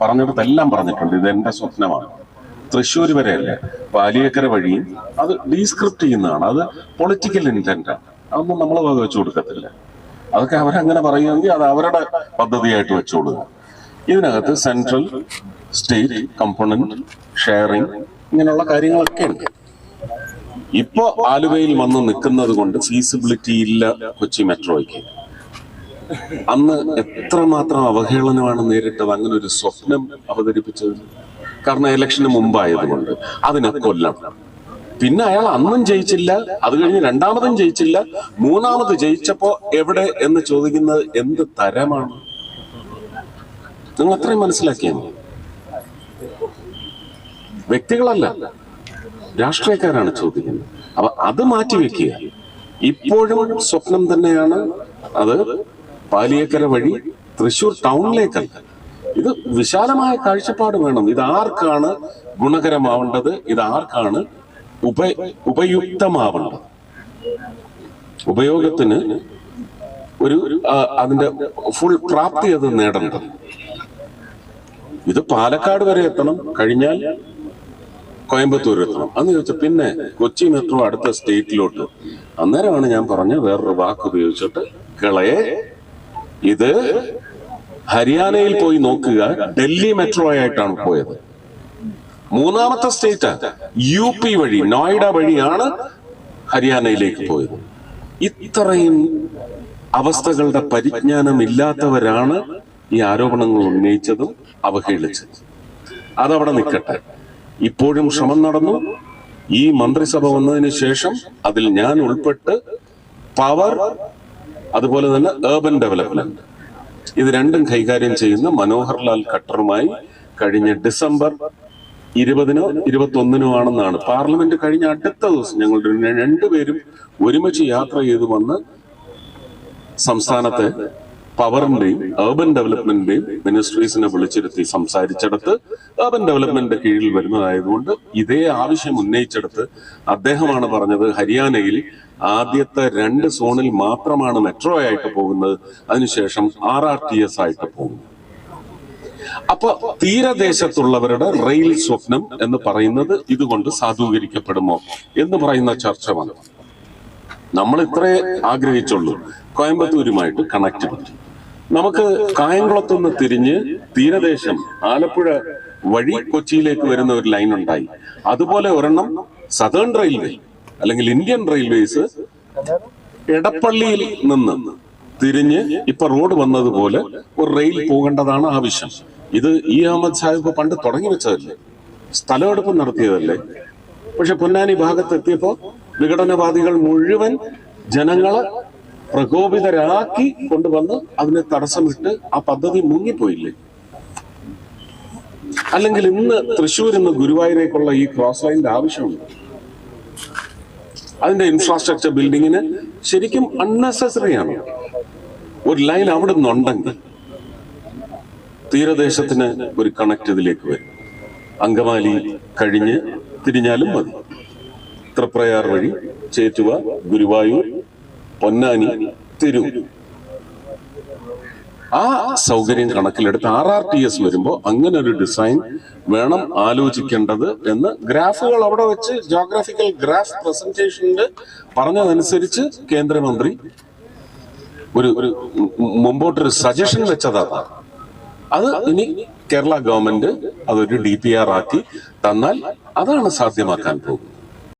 പറഞ്ഞിടത്തെല്ലാം പറഞ്ഞിട്ടുണ്ട്. ഇത് എന്റെ സ്വപ്നമാണ്. തൃശ്ശൂർ വരെയല്ല പാലിയേക്കര വഴിയും അത് ഡീസ്ക്രിപ്റ്റ് ചെയ്യുന്നതാണ്. അത് പൊളിറ്റിക്കൽ ഇന്റന്റ് ആണ്. അതൊന്നും നമ്മൾ വെച്ചു കൊടുക്കത്തില്ല. അതൊക്കെ അവരങ്ങനെ പറയുമെങ്കിൽ അത് അവരുടെ പദ്ധതിയായിട്ട് വെച്ചോളുക ഇതിനകത്ത് സെൻട്രൽ സ്റ്റേറ്റ് കമ്പോണന്റ് ഷെയറിങ് ഇങ്ങനെയുള്ള കാര്യങ്ങളൊക്കെ ഉണ്ട്. ഇപ്പോ ആലുവയിൽ വന്ന് നിൽക്കുന്നത് കൊണ്ട് ഫീസിബിലിറ്റി ഇല്ല കൊച്ചി മെട്രോയ്ക്ക് അന്ന് എത്രമാത്രം അവഹേളനമാണ് നേരിട്ടത് അങ്ങനെ ഒരു സ്വപ്നം അവതരിപ്പിച്ചത് കാരണം ഇലക്ഷന് മുമ്പായതുകൊണ്ട് അതിനെ കൊല്ലം പിന്നെ അയാൾ അന്നും ജയിച്ചില്ല അത് കഴിഞ്ഞ് രണ്ടാമതും ജയിച്ചില്ല മൂന്നാമത് ജയിച്ചപ്പോ എവിടെ എന്ന് ചോദിക്കുന്നത് എന്ത് തരമാണ്? നിങ്ങൾ അത്രയും മനസ്സിലാക്കിയാൽ വ്യക്തികളല്ല രാഷ്ട്രീയക്കാരാണ് ചോദിക്കുന്നത്. അപ്പൊ അത് മാറ്റിവെക്കുക. ഇപ്പോഴും സ്വപ്നം തന്നെയാണ് അത് പാലിയേക്കര വഴി തൃശൂർ ടൗണിലേക്കല്ല ഇത് വിശാലമായ കാഴ്ചപ്പാട് വേണം. ഇത് ആർക്കാണ് ഗുണകരമാവേണ്ടത്? ഇത് ആർക്കാണ് ഉപ ഉപയുക്തമാവേണ്ടത്? ഉപയോഗത്തിന് ഒരു അതിന്റെ ഫുൾ പ്രാപ്തി അത് നേടേണ്ടത്. ഇത് പാലക്കാട് വരെ എത്തണം. കഴിഞ്ഞാൽ കോയമ്പത്തൂർ എത്തണം. അന്ന് ചോദിച്ചാൽ പിന്നെ കൊച്ചി മെട്രോ അടുത്ത സ്റ്റേറ്റിലോട്ട്? അന്നേരമാണ് ഞാൻ പറഞ്ഞ വേറൊരു വാക്ക് ഉപയോഗിച്ചിട്ട് കിളയെ ഇത് ഹരിയാനയിൽ പോയി നോക്കുക ഡൽഹി മെട്രോ ആയിട്ടാണ് പോയത്. മൂന്നാമത്തെ സ്റ്റേറ്റ് യു പി വഴി നോയിഡ വഴിയാണ് ഹരിയാനയിലേക്ക് പോയത്. ഇത്രയും അവസ്ഥകളുടെ പരിജ്ഞാനം ഇല്ലാത്തവരാണ് ഈ ആരോപണങ്ങൾ ഉന്നയിച്ചതും അവഹേളിച്ചതും. അതവിടെ നിൽക്കട്ടെ. ഇപ്പോഴും ശ്രമം നടന്നു. ഈ മന്ത്രിസഭ വന്നതിന് ശേഷം അതിൽ ഞാൻ ഉൾപ്പെട്ട് പവർ അതുപോലെ തന്നെ ഏർബൻ ഡെവലപ്മെന്റ് ഇത് രണ്ടും കൈകാര്യം ചെയ്യുന്ന മനോഹർലാൽ ഖട്ടറുമായി കഴിഞ്ഞ ഡിസംബർ ഇരുപതിനോ ഇരുപത്തൊന്നിനോ ആണെന്നാണ്. പാർലമെന്റ് കഴിഞ്ഞ അടുത്ത ദിവസം ഞങ്ങൾ രണ്ടുപേരും ഒരുമിച്ച് യാത്ര ചെയ്തു വന്ന് സംസ്ഥാനത്തെ പവറിന്റെയും അർബൻ ഡെവലപ്മെന്റിന്റെയും മിനിസ്ട്രീസിനെ വിളിച്ചിരുത്തി സംസാരിച്ചെടുത്ത് അർബൻ ഡെവലപ്മെന്റിന്റെ കീഴിൽ വരുന്നതായതുകൊണ്ട് ഇതേ ആവശ്യം ഉന്നയിച്ചെടുത്ത് അദ്ദേഹമാണ് പറഞ്ഞത് ഹരിയാനയിൽ ആദ്യത്തെ രണ്ട് സോണിൽ മാത്രമാണ് മെട്രോ ആയിട്ട് പോകുന്നത്. അതിനുശേഷം ആർ ആർ ടി എസ് ആയിട്ട് പോകും അപ്പൊ തീരദേശത്തുള്ളവരുടെ റെയിൽ സ്വപ്നം എന്ന് പറയുന്നത് ഇതുകൊണ്ട് സാധൂകരിക്കപ്പെടുമോ എന്ന് പറയുന്ന ചർച്ച വന്നു നമ്മൾ ഇത്രേ ആഗ്രഹിച്ചുള്ളൂ. കോയമ്പത്തൂരുമായിട്ട് കണക്ടിവിറ്റി നമുക്ക് കായംകുളത്തുനിന്ന് തിരിഞ്ഞ് തീരദേശം ആലപ്പുഴ വഴി കൊച്ചിയിലേക്ക് വരുന്ന ഒരു ലൈൻ ഉണ്ടായി. അതുപോലെ ഒരെണ്ണം സതേൺ റെയിൽവേ അല്ലെങ്കിൽ ഇന്ത്യൻ റെയിൽവേസ് എടപ്പള്ളിയിൽ നിന്ന് തിരിഞ്ഞ് ഇപ്പൊ റോഡ് വന്നതുപോലെ ഒരു റെയിൽ പോകേണ്ടതാണ് ആവശ്യം. ഇത് ഇ അഹമ്മദ് സാഹിബ് പണ്ട് തുടങ്ങി വെച്ചതല്ലേ? സ്ഥലമെടുപ്പ് നടത്തിയതല്ലേ? പക്ഷെ പൊന്നാനി ഭാഗത്ത് എത്തിയപ്പോ വിഘടനവാദികൾ മുഴുവൻ ജനങ്ങളെ പ്രകോപിതരാക്കി കൊണ്ടുവന്ന് അതിനെ തടസ്സമിട്ട് ആ പദ്ധതി മുങ്ങിപ്പോയില്ലേ? അല്ലെങ്കിൽ ഇന്ന് തൃശ്ശൂർ ഇന്ന് ഗുരുവായൂരേക്കുള്ള ഈ ക്രോസ് ലൈനിന്റെ ആവശ്യമുണ്ട്? അതിന്റെ ഇൻഫ്രാസ്ട്രക്ചർ ബിൽഡിങ്ങിന് ശരിക്കും അൺനെസസറി ആണ്. ഒരു ലൈൻ അവിടെ നിന്നുണ്ടെങ്കിൽ തീരദേശത്തിന് ഒരു കണക്ട് ഇതിലേക്ക് വരും. അങ്കമാലി കഴിഞ്ഞ് തിരിഞ്ഞാലും മതി. തൃപ്രയാർ വഴി ചേറ്റുവ ഗുരുവായൂർ പൊന്നാനി തിരൂർ. ആ സൗകര്യം കണക്കിലെടുത്ത് ആർ ആർ ടി എസ് വരുമ്പോൾ അങ്ങനെ ഒരു ഡിസൈൻ വേണം ആലോചിക്കേണ്ടത് എന്ന് ഗ്രാഫുകൾ അവിടെ വെച്ച് ജോഗ്രാഫിക്കൽ ഗ്രാഫ് പ്രസന്റേഷനിൽ പറഞ്ഞതനുസരിച്ച് കേന്ദ്രമന്ത്രി ഒരു ഒരു മുമ്പോട്ടൊരു സജഷൻ വെച്ചതാ. അത് ഇനി കേരള ഗവൺമെന്റ് അതൊരു ഡി പി ആർ ആക്കി തന്നാൽ അതാണ് സാധ്യമാക്കാൻ പോകുന്നത്.